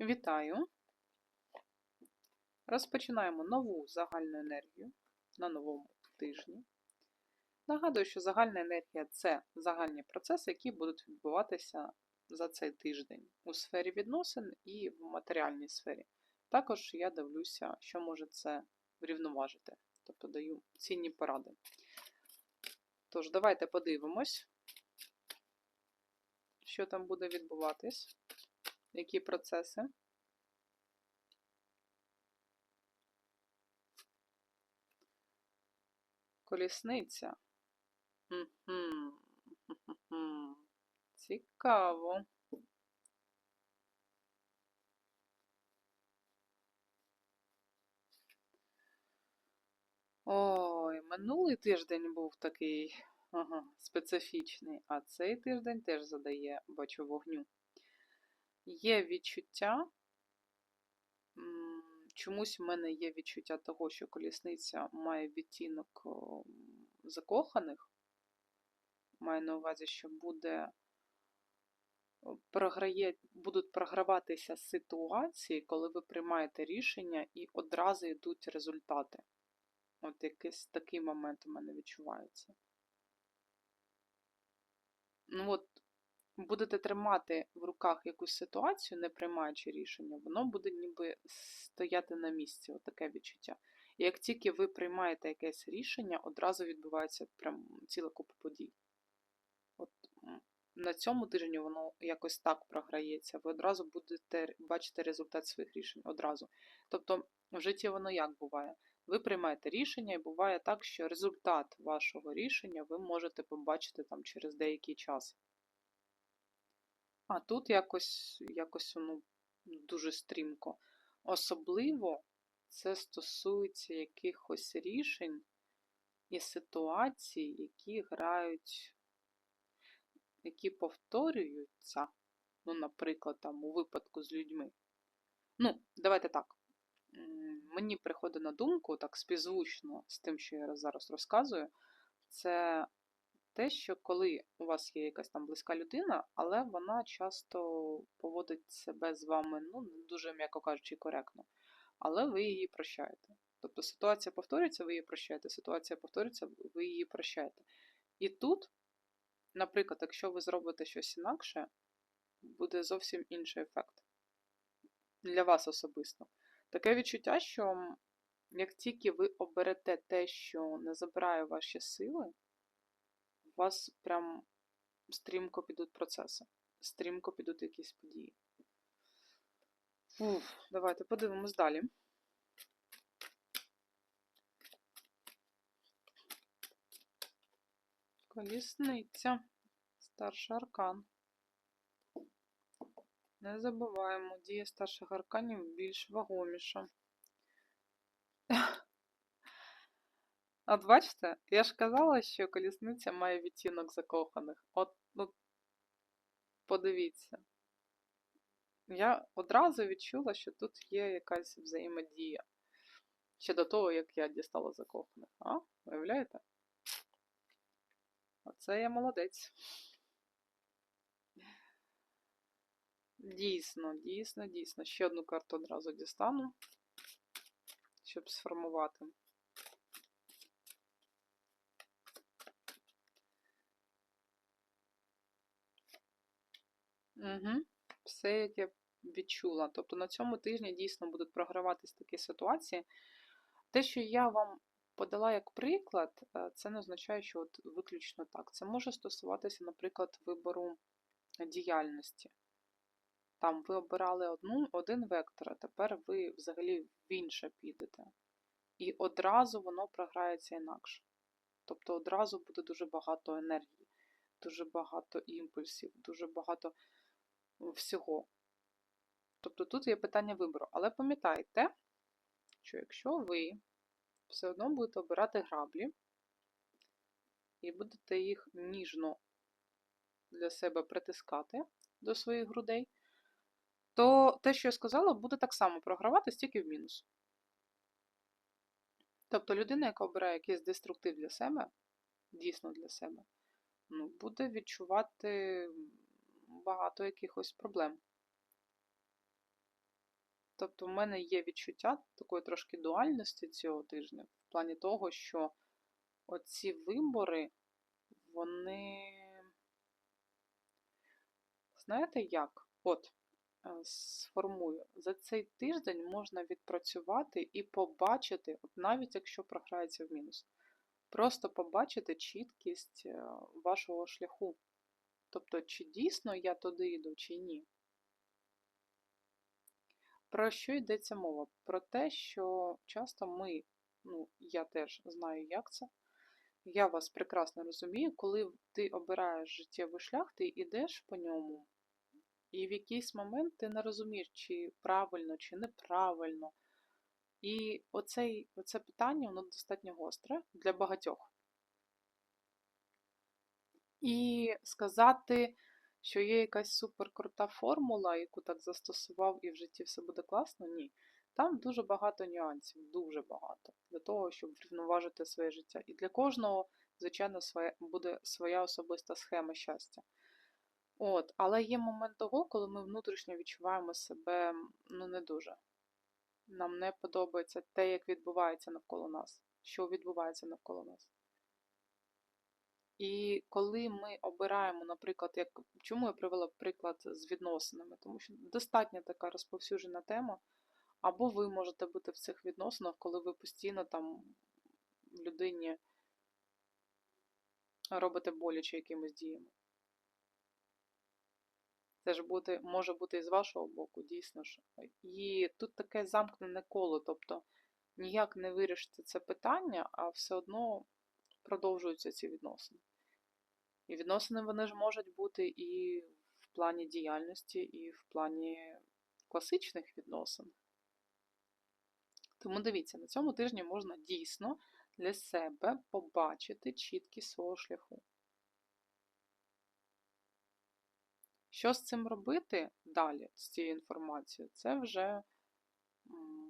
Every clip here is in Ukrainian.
Вітаю! Розпочинаємо нову загальну енергію на новому тижні. Нагадую, що загальна енергія це загальні процеси, які будуть відбуватися за цей тиждень у сфері відносин і в матеріальній сфері. Також я дивлюся, що може це врівноважити, тобто даю цінні поради. Тож, давайте подивимось, що там буде відбуватись які процеси. Колісниця. Цікаво. Ой, минулий тиждень був такий ага, специфічний, а цей тиждень теж задає, бачу, вогню. Є відчуття, чомусь в мене є відчуття того, що колісниця має відтінок закоханих. Маю на увазі, що буде програє, будуть програватися ситуації, коли ви приймаєте рішення і одразу йдуть результати. От якийсь такий момент у мене відчувається. Ну от, будете тримати в руках якусь ситуацію, не приймаючи рішення, воно буде ніби стояти на місці, отаке відчуття. І як тільки ви приймаєте якесь рішення, одразу відбувається прям ціла купа подій. От На цьому тижні воно якось так програється, ви одразу будете бачити результат своїх рішень. одразу. Тобто, в житті воно як буває? Ви приймаєте рішення, і буває так, що результат вашого рішення ви можете побачити там через деякий час. А тут якось якось воно дуже стрімко. Особливо це стосується якихось рішень і ситуацій, які грають, які повторюються, ну, наприклад, там, у випадку з людьми. Ну, давайте так. Мені приходить на думку, так співзвучно з тим, що я зараз розказую, це те, що коли у вас є якась там близька людина, але вона часто поводить себе з вами, ну, не дуже, м'яко кажучи, коректно, але ви її прощаєте. Тобто ситуація повторюється, ви її прощаєте, ситуація повторюється, ви її прощаєте. І тут, наприклад, якщо ви зробите щось інакше, буде зовсім інший ефект. Для вас особисто. Таке відчуття, що як тільки ви оберете те, що не забирає ваші сили, у вас прям стрімко підуть процеси, стрімко підуть якісь події. Фух, давайте подивимось далі. Колісниця, старший аркан. Не забуваємо, дія старших арканів більш вагоміша. От бачите, я ж казала, що колісниця має відтінок закоханих. От, ну, подивіться. Я одразу відчула, що тут є якась взаємодія. Ще до того, як я дістала закоханих. А? Уявляєте? Оце я молодець. Дійсно, дійсно, дійсно. Ще одну карту одразу дістану, щоб сформувати. Угу. Все, як я відчула. Тобто на цьому тижні дійсно будуть програватись такі ситуації. Те, що я вам подала як приклад, е, це не означає, що от виключно так. Це може стосуватися, наприклад, вибору діяльності. Там ви обирали одну, один вектор, а тепер ви взагалі в інше підете. І одразу воно програється інакше. Тобто одразу буде дуже багато енергії, дуже багато імпульсів, дуже багато всього. Тобто тут є питання вибору. Але пам'ятайте, що якщо ви все одно будете обирати граблі і будете їх ніжно для себе притискати до своїх грудей, то те, що я сказала, буде так само програвати тільки в мінус. Тобто людина, яка обирає якийсь деструктив для себе, дійсно для себе, ну, буде відчувати багато якихось проблем. Тобто в мене є відчуття такої трошки дуальності цього тижня, в плані того, що оці вибори, вони. Знаєте як? От, е, сформую, за цей тиждень можна відпрацювати і побачити, от навіть якщо програється в мінус, просто побачити чіткість е, вашого шляху. Тобто, чи дійсно я туди йду, чи ні. Про що йдеться мова? Про те, що часто ми, ну, я теж знаю, як це. Я вас прекрасно розумію, коли ти обираєш життєвий шлях, ти йдеш по ньому, і в якийсь момент ти не розумієш, чи правильно, чи неправильно. І оцей, оце питання воно достатньо гостре для багатьох. І сказати, що є якась суперкрута формула, яку так застосував і в житті все буде класно, ні. Там дуже багато нюансів, дуже багато, для того, щоб врівноважити своє життя. І для кожного, звичайно, своє, буде своя особиста схема щастя. От, Але є момент того, коли ми внутрішньо відчуваємо себе ну, не дуже. Нам не подобається те, як відбувається навколо нас, що відбувається навколо нас. І коли ми обираємо, наприклад, як чому я привела приклад з відносинами, тому що достатньо така розповсюджена тема, або ви можете бути в цих відносинах, коли ви постійно там людині робите боляче якимись діями. Це ж бути, може бути і з вашого боку, дійсно ж. І тут таке замкнене коло, тобто ніяк не вирішити це питання, а все одно продовжуються ці відносини. І відносини вони ж можуть бути і в плані діяльності, і в плані класичних відносин. Тому дивіться, на цьому тижні можна дійсно для себе побачити чіткість свого шляху. Що з цим робити далі, з цією інформацією? Це вже,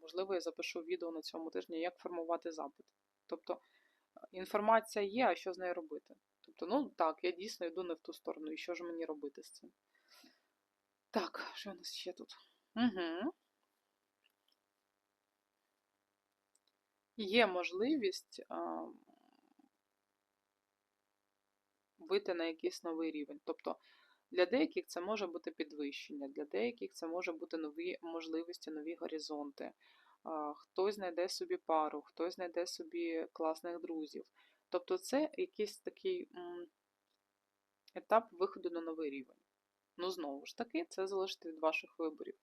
можливо, я запишу відео на цьому тижні, як формувати запит. Тобто інформація є, а що з нею робити? Тобто, ну так, я дійсно йду не в ту сторону. І що ж мені робити з цим? Так, що у нас ще тут? Угу. Є можливість а, вийти на якийсь новий рівень. Тобто для деяких це може бути підвищення, для деяких це може бути нові можливості, нові горизонти. Хтось знайде собі пару, хтось знайде собі класних друзів. Тобто це якийсь такий етап виходу на новий рівень. Ну, знову ж таки, це залежить від ваших виборів.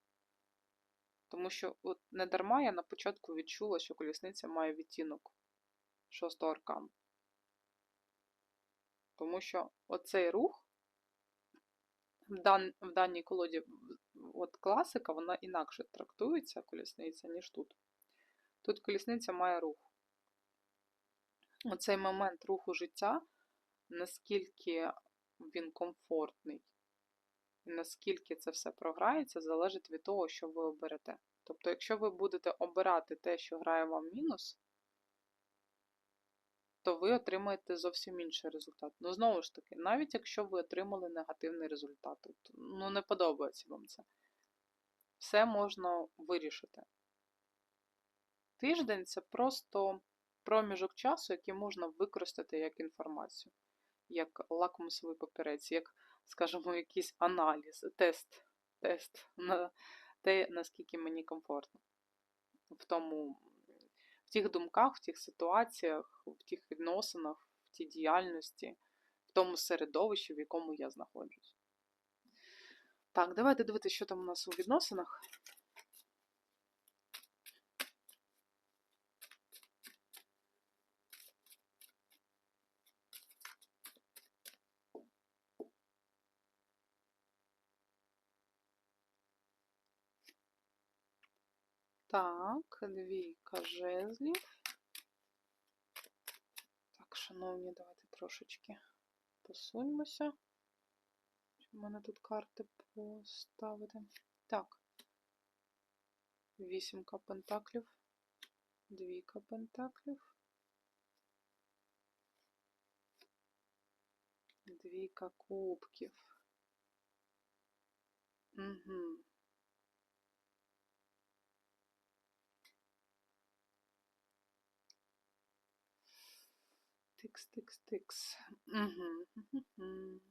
Тому що от не дарма я на початку відчула, що колісниця має відтінок шостого аркану. Тому що оцей рух в, дан, в даній колоді от класика, вона інакше трактується колісниця, ніж тут. Тут колісниця має рух оцей момент руху життя, наскільки він комфортний, наскільки це все програється, залежить від того, що ви оберете. Тобто, якщо ви будете обирати те, що грає вам мінус, то ви отримаєте зовсім інший результат. Ну, знову ж таки, навіть якщо ви отримали негативний результат, ну не подобається вам це, все можна вирішити. Тиждень це просто проміжок часу, який можна використати як інформацію, як лакмусовий папірець, як, скажімо, якийсь аналіз, тест, тест на те, наскільки мені комфортно. В тому, в тих думках, в тих ситуаціях, в тих відносинах, в тій діяльності, в тому середовищі, в якому я знаходжусь. Так, давайте дивитися, що там у нас у відносинах. Так, двійка жезлів. Так, шановні, давайте трошечки посуньмося. У мене тут карти поставити. Так. Вісімка пентаклів. Двійка пентаклів. Двіка кубків. Угу. Тикс, тикс, тикс. Угу.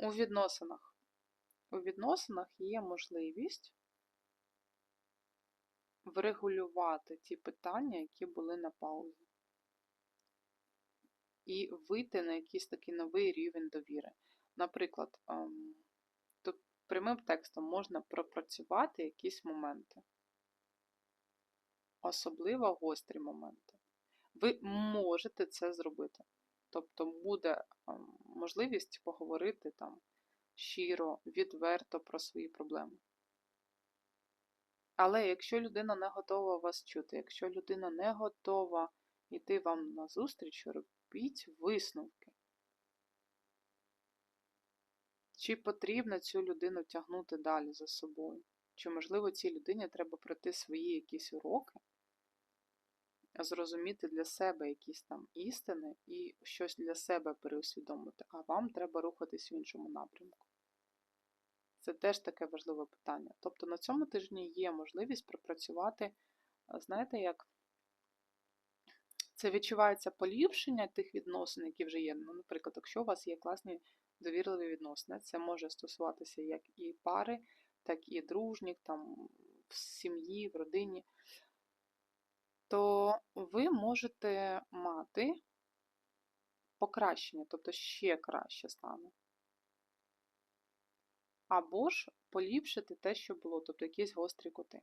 У відносинах. У відносинах є можливість врегулювати ті питання, які були на паузі. І вийти на якийсь такий новий рівень довіри. Наприклад, ем, тут прямим текстом можна пропрацювати якісь моменти, особливо гострі моменти. Ви можете це зробити. Тобто буде ем, можливість поговорити там щиро, відверто про свої проблеми. Але якщо людина не готова вас чути, якщо людина не готова йти вам на зустріч, робіть висновки. Чи потрібно цю людину тягнути далі за собою? Чи, можливо, цій людині треба пройти свої якісь уроки, зрозуміти для себе якісь там істини і щось для себе переусвідомити, а вам треба рухатись в іншому напрямку. Це теж таке важливе питання. Тобто на цьому тижні є можливість пропрацювати, знаєте, як це відчувається поліпшення тих відносин, які вже є. Ну, Наприклад, якщо у вас є класні довірливі відносини, це може стосуватися як і пари, так і дружніх, там, в сім'ї, в родині, то ви можете мати покращення, тобто ще краще стане або ж поліпшити те, що було, тобто якісь гострі кути.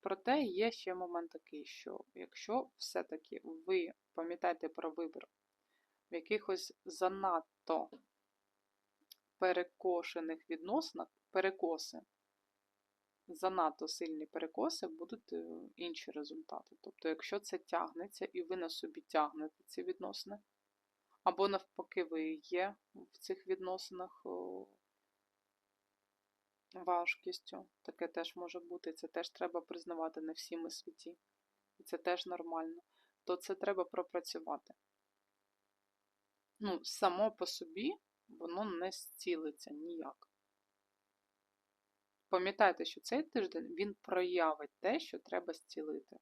Проте є ще момент такий, що якщо все-таки ви пам'ятаєте про вибір в якихось занадто перекошених відносинах, перекоси, занадто сильні перекоси, будуть е, інші результати. Тобто, якщо це тягнеться і ви на собі тягнете ці відносини, або навпаки, ви є в цих відносинах важкістю. Таке теж може бути, це теж треба признавати не всі ми світі. І це теж нормально. То це треба пропрацювати. Ну, само по собі воно не зцілиться ніяк. Пам'ятайте, що цей тиждень він проявить те, що треба зцілити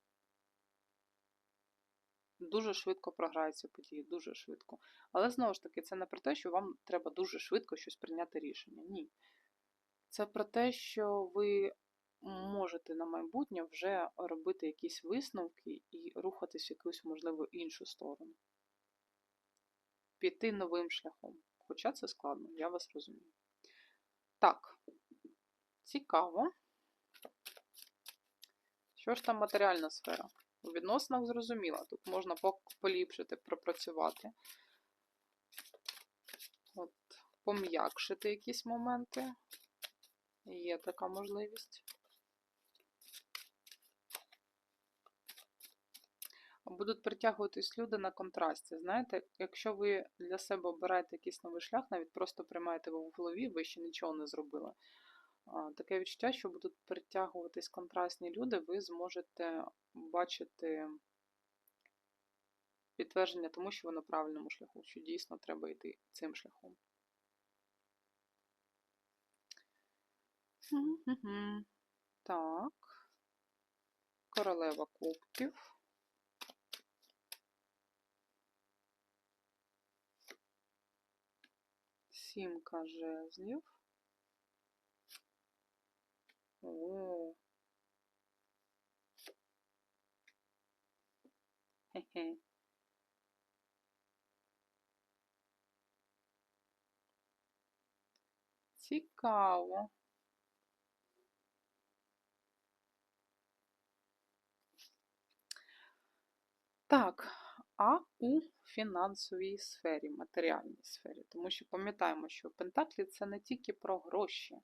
дуже швидко програються події, дуже швидко. Але знову ж таки, це не про те, що вам треба дуже швидко щось прийняти рішення. Ні. Це про те, що ви можете на майбутнє вже робити якісь висновки і рухатись в якусь, можливо, іншу сторону. Піти новим шляхом. Хоча це складно, я вас розумію. Так, цікаво. Що ж там матеріальна сфера? У відносинах зрозуміло, тут можна поліпшити, пропрацювати, От, пом'якшити якісь моменти. Є така можливість. Будуть притягуватись люди на контрасті. Знаєте, якщо ви для себе обираєте якийсь новий шлях, навіть просто приймаєте його в голові, ви ще нічого не зробили. Таке відчуття, що будуть притягуватись контрастні люди, ви зможете бачити підтвердження тому, що ви на правильному шляху, що дійсно треба йти цим шляхом. Так, королева кубків. Сімка жезлів. О. Цікаво. Так, а у фінансовій сфері, матеріальній сфері, тому що пам'ятаємо, що Пентаклі це не тільки про гроші.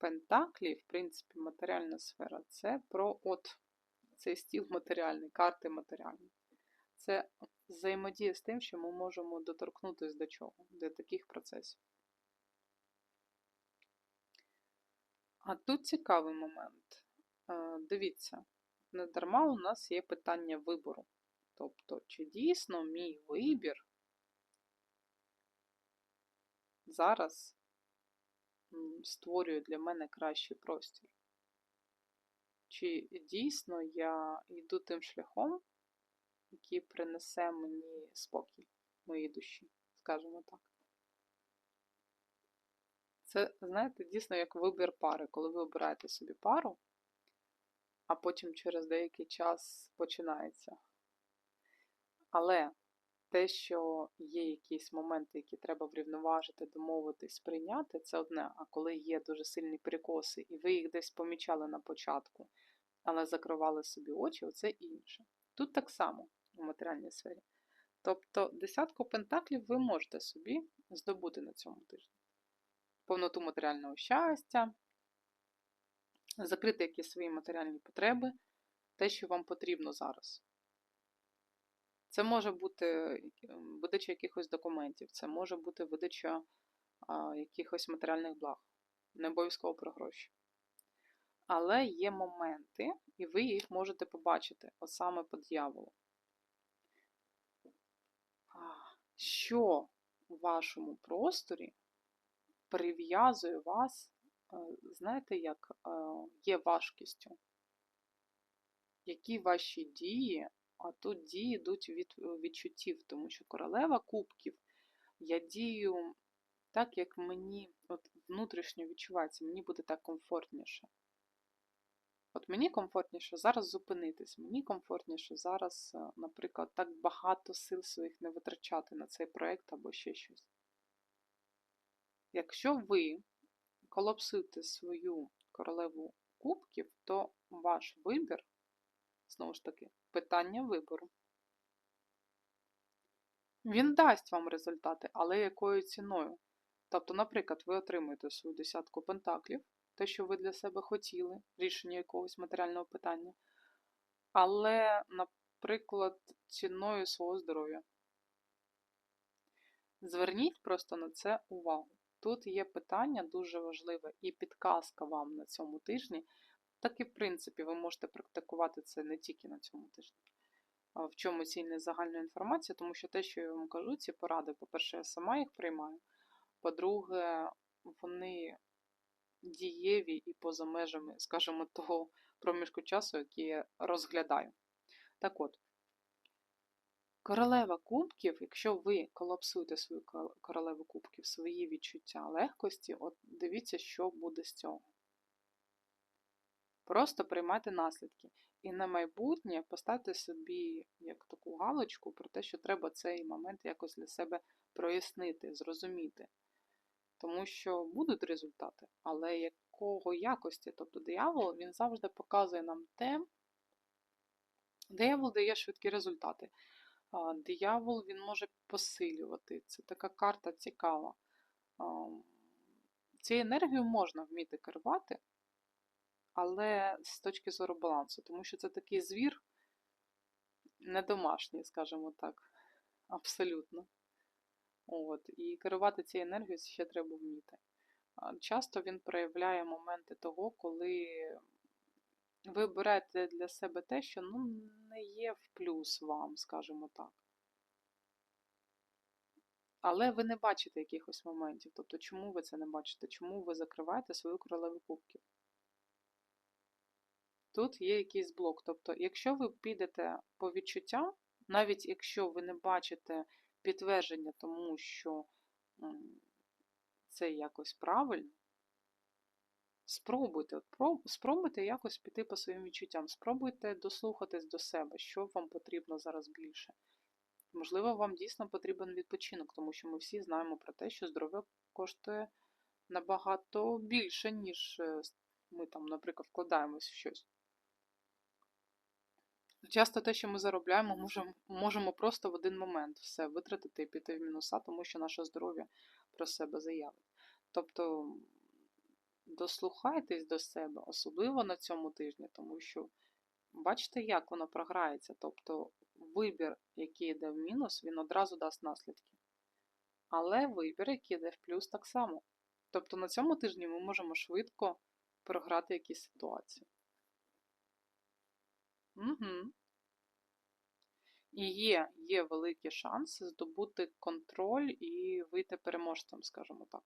Пентаклі, в принципі, матеріальна сфера це про от цей стіл матеріальний, карти матеріальні. Це взаємодія з тим, що ми можемо доторкнутися до чого, до таких процесів. А тут цікавий момент. Е, дивіться, не дарма у нас є питання вибору. Тобто, чи дійсно мій вибір зараз створює для мене кращий простір. чи дійсно я йду тим шляхом, який принесе мені спокій моїй душі, скажімо так. Це, знаєте, дійсно як вибір пари, коли ви обираєте собі пару, а потім через деякий час починається. Але те, що є якісь моменти, які треба врівноважити, домовитись, прийняти, це одне. А коли є дуже сильні перекоси, і ви їх десь помічали на початку, але закривали собі очі, оце інше. Тут так само у матеріальній сфері. Тобто десятку пентаклів ви можете собі здобути на цьому тижні. Повноту матеріального щастя, закрити якісь свої матеріальні потреби, те, що вам потрібно зараз. Це може бути видача якихось документів, це може бути видача а, якихось матеріальних благ, не обов'язково про гроші. Але є моменти, і ви їх можете побачити, от саме по дьяволу. Що в вашому просторі прив'язує вас, е, знаєте, як е, є важкістю? Які ваші дії а тут дії йдуть від е, відчуттів, тому що королева кубків, я дію так, як мені от внутрішньо відчувається, мені буде так комфортніше. От мені комфортніше зараз зупинитись, мені комфортніше зараз, е, наприклад, так багато сил своїх не витрачати на цей проєкт або ще щось. Якщо ви колапсуєте свою королеву кубків, то ваш вибір Знову ж таки, питання вибору. Він дасть вам результати, але якою ціною? Тобто, наприклад, ви отримуєте свою десятку пентаклів, те, що ви для себе хотіли, рішення якогось матеріального питання, але, наприклад, ціною свого здоров'я. Зверніть просто на це увагу. Тут є питання дуже важливе і підказка вам на цьому тижні, так і, в принципі, ви можете практикувати це не тільки на цьому тижні. В чому цільність загальної інформації, тому що те, що я вам кажу, ці поради, по-перше, я сама їх приймаю. По-друге, вони дієві і поза межами, скажімо, того проміжку часу, який я розглядаю. Так от, королева кубків, якщо ви колапсуєте свою королеву кубків, свої відчуття легкості, от дивіться, що буде з цього. Просто приймати наслідки. І на майбутнє поставте собі як таку галочку про те, що треба цей момент якось для себе прояснити, зрозуміти. Тому що будуть результати, але якого якості? Тобто диявол він завжди показує нам те, диявол дає швидкі результати. Диявол він може посилювати. Це така карта цікава. Цією енергією можна вміти керувати але з точки зору балансу, тому що це такий звір не домашній, скажімо так, абсолютно. От, І керувати цією енергією ще треба вміти. Часто він проявляє моменти того, коли ви берете для себе те, що ну, не є в плюс вам, скажімо так. Але ви не бачите якихось моментів. Тобто, чому ви це не бачите? Чому ви закриваєте свою королеву кубків? Тут є якийсь блок. Тобто, якщо ви підете по відчуттям, навіть якщо ви не бачите підтвердження тому, що це якось правильно, спробуйте, спробуйте якось піти по своїм відчуттям, спробуйте дослухатись до себе, що вам потрібно зараз більше. Можливо, вам дійсно потрібен відпочинок, тому що ми всі знаємо про те, що здоров'я коштує набагато більше, ніж е, ми там, наприклад, вкладаємось в щось. Часто те, що ми заробляємо, можемо можемо просто в один момент все витратити і піти в мінуса, тому що наше здоров'я про себе заявить. Тобто дослухайтесь до себе, особливо на цьому тижні, тому що бачите, як воно програється. Тобто вибір, який йде в мінус, він одразу дасть наслідки. Але вибір, який йде в плюс, так само. Тобто на цьому тижні ми можемо швидко програти якісь ситуації. Угу. І є є великі шанси здобути контроль і вийти переможцем, скажімо так.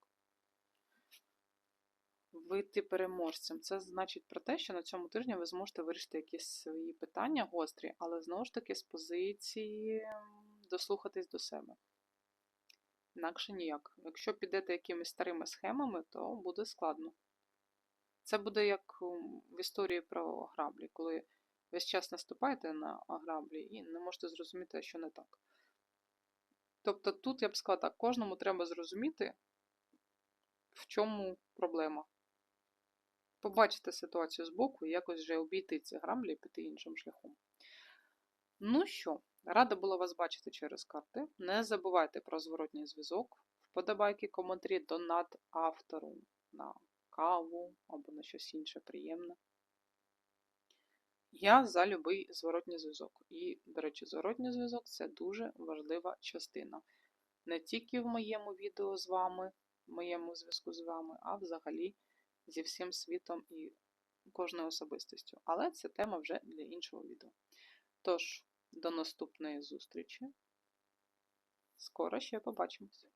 вийти переможцем. Це значить про те, що на цьому тижні ви зможете вирішити якісь свої питання гострі, але знову ж таки з позиції дослухатись до себе. Інакше ніяк. Якщо підете якимись старими схемами, то буде складно. Це буде як в історії про граблі, коли весь час наступаєте на граблі і не можете зрозуміти, що не так. Тобто тут я б сказала так, кожному треба зрозуміти, в чому проблема. Побачити ситуацію збоку і якось вже обійти ці граблі і піти іншим шляхом. Ну що, рада була вас бачити через карти. Не забувайте про зворотній зв'язок, вподобайки, коментарі, донат автору на каву або на щось інше приємне. Я за любий зворотній зв'язок. І, до речі, зворотній зв'язок це дуже важлива частина. Не тільки в моєму відео з вами, в моєму зв'язку з вами, а взагалі зі всім світом і кожною особистістю. Але це тема вже для іншого відео. Тож, до наступної зустрічі. Скоро ще побачимось.